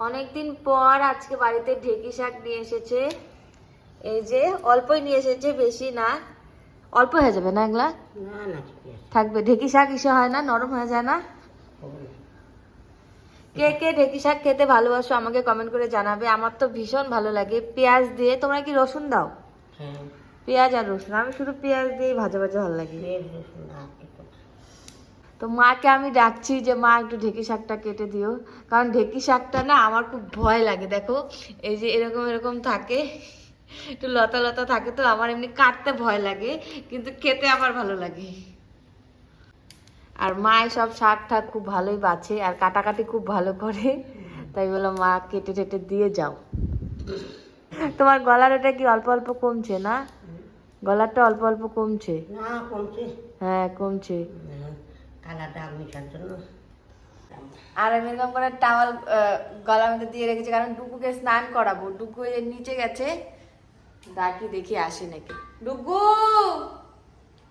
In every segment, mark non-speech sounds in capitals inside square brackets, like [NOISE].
অনেকদিন পর আজকে বাড়িতে ঢেকি শাক নিয়ে এসেছে। এই যে অল্পই নিয়ে এসেছে বেশি না। অল্প হয়ে যাবে না এগুলা? না না থাকবে। ঢেকি শাক ইসে হয় না নরম হয়ে যায় না? কে কে ঢেকি শাক খেতে ভালোবাসো আমাকে কমেন্ট করে জানাবে। আমার তো ভীষণ ভালো লাগে। পেঁয়াজ দিয়ে তোমরা কি রসুন দাও? হ্যাঁ। পেঁয়াজ আর রসুন। আমি শুধু পেঁয়াজ দিয়েই ভাজা ভাজা ভালো লাগে পেঁয়াজ রসুন আর একটু তো মাকে আমি ডাকছি যে মা একটু ঢেকি শাকটা কেটে দিও। কারণ ঢেকি শাকটা না আমার খুব ভয় লাগে দেখো। এই যে এরকম এরকম থাকে একটু লতা লতা থাকে তো আমার এমনি কাটতে ভয় লাগে কিন্তু খেতে আমার ভালো লাগে। আর মা সব শাক ঠাক খুব ভালোই বাছে আর কাটাকাটি খুব ভালো করে। তাই বললাম মা কেটে টেটে দিয়ে যাও। তোমার গলার ওটা কি অল্প অল্প কমছে না? গলারটা অল্প অল্প কমছে। হ্যাঁ কমছে। কালা দাগ মিশার জন্য। আর আমি এরকম করে টাওয়াল গলার মধ্যে দিয়ে রেখেছি, কারণ ডুগুকে স্নান করাবো। এই নিচে গেছে, ডাকি দেখি আসে নাকি। ডুগু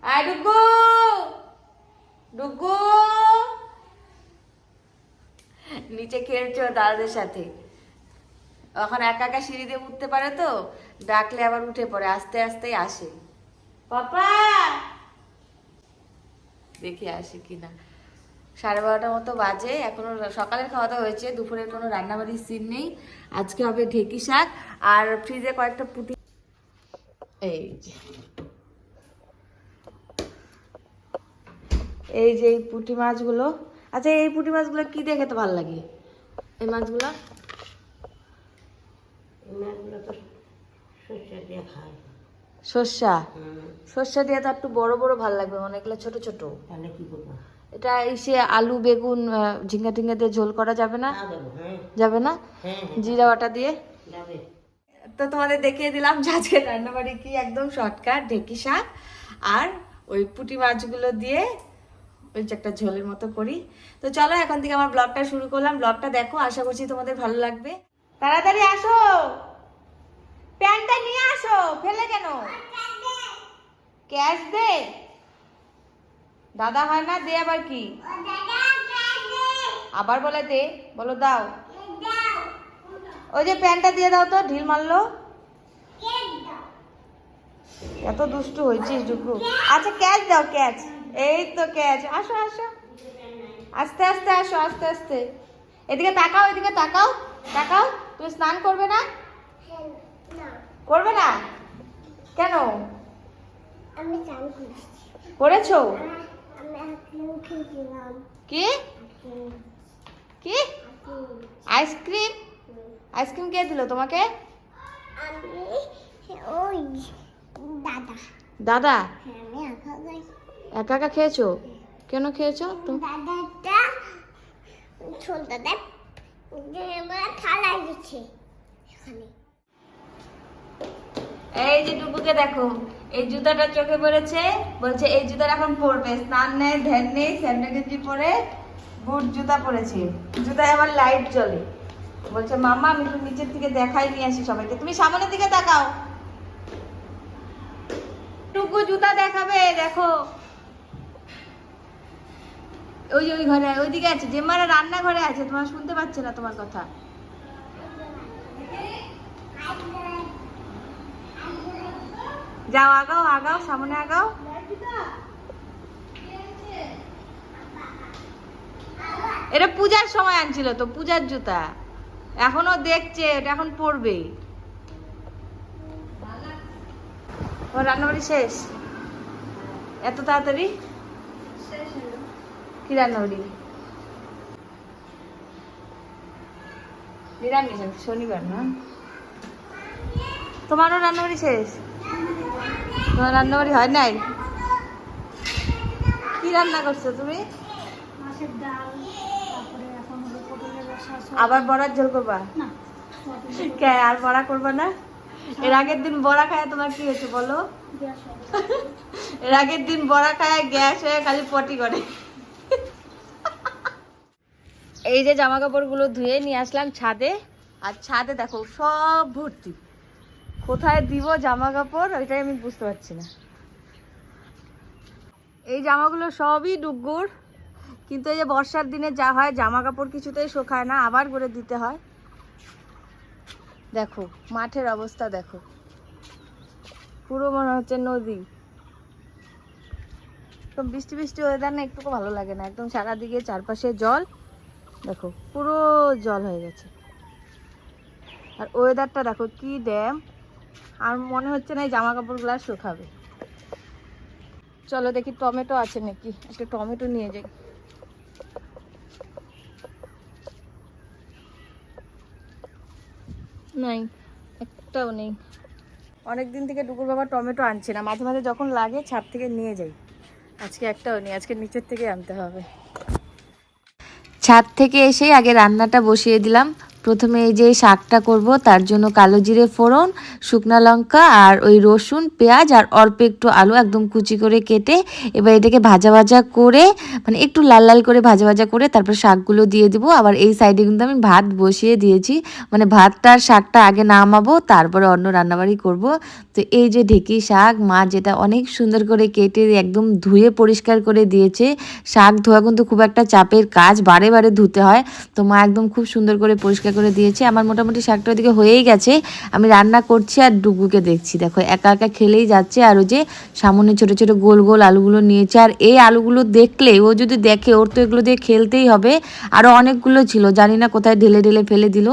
আয় ডুগু ডুগু নিচে খেলছে দাদাদের সাথে। এখন একা একা সিঁড়ি দিয়ে উঠতে পারে তো, ডাকলে আবার উঠে পড়ে, আস্তে আস্তেই আসে। পাপা! দেখি আসে কিনা। সাড়ে বারোটার মতো বাজে, এখনও সকালের খাওয়া দাওয়া হয়েছে, দুপুরের কোনো রান্নাবাড়ির সিন নেই। আজকে হবে ঢেকি শাক, আর ফ্রিজে কয়েকটা পুটি এই যে। এই যে এই পুঁটি মাছগুলো। আচ্ছা এই পুঁটি মাছগুলো কি দিয়ে খেতে ভালো লাগে? এই মাছগুলো? মাছগুলো তো সর্ষে দিয়ে খায়। সর্ষা। সর্ষা দিয়ে তো একটু বড় বড় ভালো লাগবে অনেকগুলো ছোট ছোট। তাহলে কি করব? এটা এসে আলু বেগুন ঝিঙ্গা টিঙ্গা দিয়ে ঝোল করা যাবে না? হ্যাঁ। যাবে না? হ্যাঁ হ্যাঁ, জিরা বাটা দিয়ে? তো তোমাদের দেখিয়ে দিলাম যে আজকে রান্নাবাড়ি কি একদম শর্টকাট ঢেকি শাক আর ওই পুঁটি মাছগুলো দিয়ে ওই একটা ঝোলের মতো করি। তো চলো এখন থেকে আমার ব্লগটা শুরু করলাম। ব্লগটা দেখো আশা করছি তোমাদের ভালো লাগবে। তাড়াতাড়ি আসো! প্যান্টটা নিয়ে আসো, ফেলে কেন? ক্যাশ দে। দাদা হয় না, দে আবার কি? আবার বলে দে, বলো দাও। ওই যে প্যান্টটা দিয়ে দাও তো, ঢিল মারলো। এত দুষ্টু হয়েছিস ডুকু আচ্ছা ক্যাচ দাও ক্যাচ এই তো ক্যাচ আসো আসো। আস্তে আস্তে, আসো, আস্তে আস্তে। এদিকে তাকাও এদিকে তাকাও। তাকাও, তুমি স্নান করবে না? করবে না? কেন? আমি চান করেছ। কি? কি? আইসক্রিম। আইসক্রিম? কে দিল তোমাকে? আমি ওই দাদা। দাদা? হ্যাঁ একা একা খেয়েছো? কেন খেয়েছো? তুমি দাদাটা ছোট দাদা থালায় দিচ্ছে। এখানে এই যে টুকুকে দেখো, এই জুতাটা চোখে পড়েছে, বলছে এই জুতাটা এখন পরবে, স্নান নেই ধ্যান নেই স্যান্ডেল পরে বুট জুতা পরেছে। জুতায় আবার লাইট জ্বলে। বলছে মামা আমি একটু নিচের থেকে দেখাই নিয়ে আসি সবাইকে। তুমি সামনের দিকে তাকাও। টুকু জুতা দেখাবে, দেখো। ওই ওই ঘরে, ওইদিকে আছে যে মারা রান্নাঘরে আছে, তোমার শুনতে পাচ্ছে না তোমার কথা। যাও, আগাও আগাও, সামনে আগাও। এটা পূজার সময় আনছিল তো, পূজার জুতা। এখনও দেখছে, এটা এখন পরবে। ওর রান্নাবাড়ি শেষ? এত তাড়াতাড়ি? কি রান্নাবাড়ি? নিরামিষ, শনিবার না? তোমারও রান্নাবাড়ি শেষ? তোমার রান্নাবাড়ি হয় নাই? কি রান্না করছ তুমি? আবার বড়ার ঝোল করবা? কে আর বড়া করবা না? এর আগের দিন বড়া খায় তোমার কি হয়েছে বলো? [LAUGHS] এর আগের দিন বড়া খায় গ্যাস হয়ে খালি পটি করে এই যে জামা কাপড়গুলো ধুয়ে নিয়ে আসলাম ছাদে। আর ছাদে দেখো সব ভর্তি। কোথায় দিব জামা কাপড় ওইটাই আমি বুঝতে পারছি না। এই জামাগুলো সবই ডুগ্গুর কিন্তু এই যে বর্ষার দিনে যা হয় জামা কাপড় কিছুতেই শোকায় না, আবার করে দিতে হয়। দেখো, মাঠের অবস্থা দেখো। পুরো মনে হচ্ছে নদী। একদম বৃষ্টি বৃষ্টি ওয়েদার না একটুকু ভালো লাগে না। একদম সারাদিকে চারপাশে জল। দেখো, পুরো জল হয়ে গেছে। আর ওয়েদারটা দেখো, কি ড্যাম। আর মনে হচ্ছে না এই জামা কাপড়গুলো আর শুকাবে। চলো দেখি টমেটো আছে নাকি? একটা টমেটো নিয়ে যাই। নাই, একটাও নেই। অনেক দিন থেকে ডুকুর বাবা টমেটো আনছে না, মাঝে মাঝে যখন লাগে ছাদ থেকে নিয়ে যাই। আজকে একটাও নেই, আজকে নিচের থেকে আনতে হবে। ছাদ থেকে এসেই আগে রান্নাটা বসিয়ে দিলাম। প্রথমে এই যে শাকটা করব, তার জন্য কালো জিরে ফোড়ন, শুকনা লঙ্কা আর ওই রসুন, পেঁয়াজ আর অল্প একটু আলু একদম কুচি করে কেটে এবার এটাকে ভাজা ভাজা করে মানে একটু লাল লাল করে ভাজা ভাজা করে তারপর শাকগুলো দিয়ে দিব। আবার এই সাইডে কিন্তু আমি ভাত বসিয়ে দিয়েছি মানে ভাতটা আর শাকটা আগে নামাবো, তারপরে অন্য রান্নাবাড়ি করব। তো এই যে ঢেকি শাক, মা যেটা অনেক সুন্দর করে কেটে একদম ধুয়ে পরিষ্কার করে দিয়েছে, শাক ধোয়া কিন্তু খুব একটা চাপের কাজ, বারে বারে ধুতে হয়। তো মা একদম খুব সুন্দর করে পরিষ্কার করে দিয়েছি। আমার মোটামুটি শাকটা ওদিকে হয়েই গেছে। আমি রান্না করছি আর ডুগুকে দেখছি। দেখো, একা একা খেলেই যাচ্ছে। আর ওই যে সামনে ছোট ছোট গোল গোল আলুগুলো নিয়েছে। আর এই আলুগুলো দেখলে, ও যদি দেখে, ওর তো এগুলো দিয়ে খেলতেই হবে। আরও অনেকগুলো ছিল, জানি না কোথায় ঢেলে ঢেলে ফেলে দিল।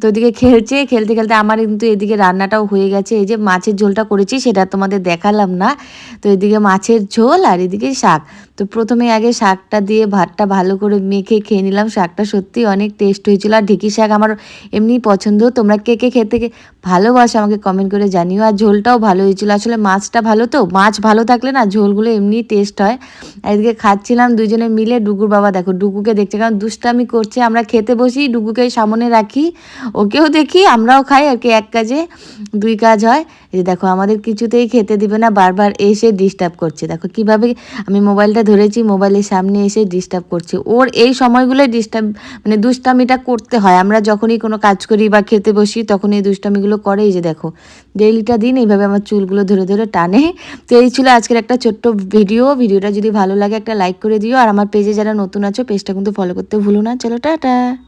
তো ওদিকে খেলছে, খেলতে খেলতে আমার কিন্তু এদিকে রান্নাটাও হয়ে গেছে। এই যে মাছের ঝোলটা করেছি সেটা তোমাদের দেখালাম না। তো এদিকে মাছের ঝোল আর এদিকে শাক। তো প্রথমে আগে শাকটা দিয়ে ভাতটা ভালো করে মেখে খেয়ে নিলাম। শাকটা সত্যি অনেক টেস্ট হয়েছিল। আর ঢেঁকি শাক আমার এমনি পছন্দ। তোমরা কে কে খেতে ভালোবাসো আমাকে কমেন্ট করে জানিও। আর ঝোলটাও ভালো হয়েছিল। আসলে মাছটা ভালো তো? মাছ ভালো থাকলে না ঝোলগুলো এমনি টেস্ট হয়। আর এদিকে খাচ্ছিলাম দুজনে মিলে। ডুগুর বাবা দেখো ডুগুকে দেখছে। কারণ দুষ্টামি করছে। আমরা খেতে বসি ডুগুকে সামনে রাখি। ওকেও দেখি, আমরাও খাই, আর কি এক কাজে দুই কাজ হয়। যে দেখো, আমাদের কিছুতেই খেতে দিবে না, বারবার এসে ডিস্টার্ব করছে। দেখো কীভাবে আমি মোবাইলটা ধরেছি, মোবাইলের সামনে এসে ডিস্টার্ব করছে। ওর এই সময়গুলোই ডিস্টার্ব মানে দুষ্টামিটা করতে হয়। আমরা যখনই কোনো কাজ করি বা খেতে বসি তখন এই দুষ্টামিগুলো করে। যে দেখো, ডেইলিটা দিন, এইভাবে আমার চুলগুলো ধরে ধরে টানে। তো এই ছিল আজকের একটা ছোট্ট ভিডিও। ভিডিওটা যদি ভালো লাগে একটা লাইক করে দিও। আর আমার পেজে যারা নতুন আছো পেজটা কিন্তু ফলো করতে ভুলো না। চলো, টাটা।